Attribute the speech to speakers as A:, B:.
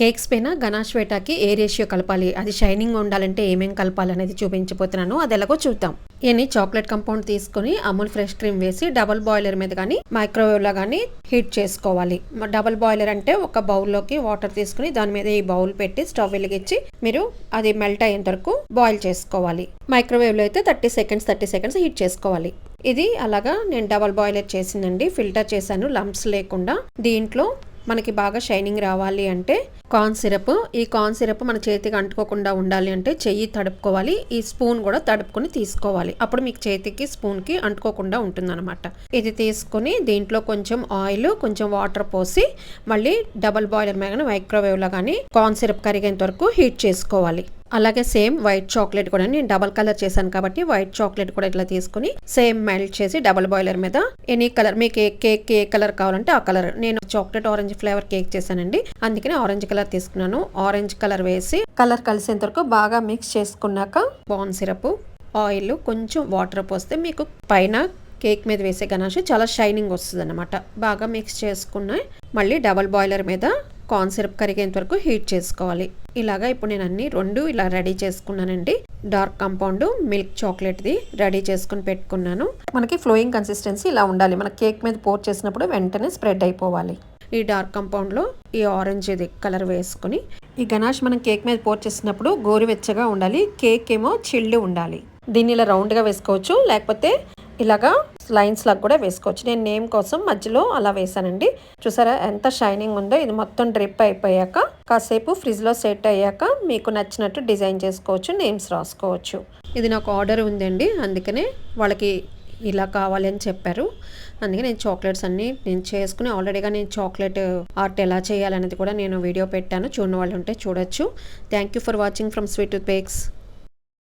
A: Cakes పైన ganache వేటాకి ఏ ratio కలపాలి? అది షైనింగ్ ఉండాలంటే ఏమేం కలపాలి అనేది చూపించబోతున్నాను అది ఎలాగో చూద్దాం. ఇవన్నీ చాక్లెట్ కంపౌండ్ తీసుకొని అమూల్ ఫ్రెష్ క్రీమ్ వేసి డబల్ బాయిలర్ మీద కానీ మైక్రోవేవ్లో కానీ హీట్ చేసుకోవాలి. డబల్ బాయిలర్ అంటే ఒక బౌల్లోకి వాటర్ తీసుకుని దాని మీద ఈ బౌల్ పెట్టి స్టవ్ వెలిగించి మీరు అది మెల్ట్ అయ్యేంత వరకు బాయిల్ చేసుకోవాలి. మైక్రోవేవ్లో అయితే thirty seconds thirty seconds heat చేసుకోవాలి. ఇది అలాగా నేను డబల్ బాయిలర్ చేసిందండి. ఫిల్టర్ చేశాను. లంప్స్ లేకుండా దీంట్లో మనకి బాగా షైనింగ్ రావాలి అంటే కార్న్ సిరప్. ఈ కార్న్ సిరప్ మన చేతికి అంటుకోకుండా ఉండాలి అంటే చెయ్యి తడుపుకోవాలి. ఈ స్పూన్ కూడా తడుపుకొని తీసుకోవాలి. అప్పుడు మీకు చేతికి స్పూన్కి అంటుకోకుండా ఉంటుందన్నమాట. ఇది తీసుకొని దీంట్లో కొంచెం ఆయిల్ కొంచెం వాటర్ పోసి మళ్ళీ డబల్ బాయిలర్ మీద మైక్రోవేవ్లో కానీ కార్న్ సిరప్ కరిగేంత వరకు హీట్ చేసుకోవాలి. అలాగే సేమ్ వైట్ చాక్లెట్ కూడా నేను డబల్ కలర్ చేశాను కాబట్టి వైట్ చాక్లెట్ కూడా ఇట్లా తీసుకుని సేమ్ మెల్ట్ చేసి డబల్ బాయిలర్ మీద ఎనీ కలర్ మీకు ఏ కేక్ ఏ కలర్ కావాలంటే ఆ కలర్. నేను చాక్లెట్ ఆరెంజ్ ఫ్లేవర్ కేక్ చేశానండి. అందుకని ఆరెంజ్ కలర్ తీసుకున్నాను. ఆరెంజ్ కలర్ వేసి కలర్ కలిసేంత వరకు బాగా మిక్స్ చేసుకున్నాక బాన్ సిరప్ ఆయిల్ కొంచెం వాటర్ పోస్తే మీకు పైన కేక్ మీద వేసే గనాష్ చాలా షైనింగ్ వస్తుంది అనమాట బాగా మిక్స్ చేసుకున్నాయి. మళ్ళీ డబల్ బాయిలర్ మీద కార్న్ సిరప్ కరిగేంత వరకు హీట్ చేసుకోవాలి. ఇలాగా ఇప్పుడు నేను అన్ని రెండు ఇలా రెడీ చేసుకున్నానండి. డార్క్ కంపౌండ్ మిల్క్ చాక్లెట్ది రెడీ చేసుకుని పెట్టుకున్నాను. మనకి ఫ్లోయింగ్ కన్సిస్టెన్సీ ఇలా ఉండాలి. మన కేక్ మీద పోర్ చేసినప్పుడు వెంటనే స్ప్రెడ్ అయిపోవాలి. ఈ డార్క్ కంపౌండ్లో ఈ ఆరెంజ్ ఇది కలర్ వేసుకుని ఈ గణాష్ మనం కేక్ మీద పోర్ చేసినప్పుడు గోరువెచ్చగా ఉండాలి. కేక్ ఏమో చిల్డ్ ఉండాలి. దీన్ని ఇలా రౌండ్గా వేసుకోవచ్చు. లేకపోతే ఇలాగా లైన్స్ లాగా కూడా వేసుకోవచ్చు. నేను నేమ్ కోసం మధ్యలో అలా వేసానండి చూసారా ఎంత షైనింగ్ ఉందో. ఇది మొత్తం డ్రిప్ అయిపోయాక కాసేపు ఫ్రిడ్జ్లో సెట్ అయ్యాక మీకు నచ్చినట్టు డిజైన్ చేసుకోవచ్చు నేమ్స్ రాసుకోవచ్చు. ఇది నాకు ఆర్డర్ ఉందండి. అందుకనే వాళ్ళకి ఇలా కావాలి అని చెప్పారు. అందుకే నేను చాక్లెట్స్ అన్ని నేను చేసుకుని ఆల్రెడీగా నేను చాక్లెట్ ఆర్ట్ ఎలా చేయాలనేది కూడా నేను వీడియో పెట్టాను. చూడని వాళ్ళు ఉంటే చూడొచ్చు. Thank you for watching from Sweet Bakes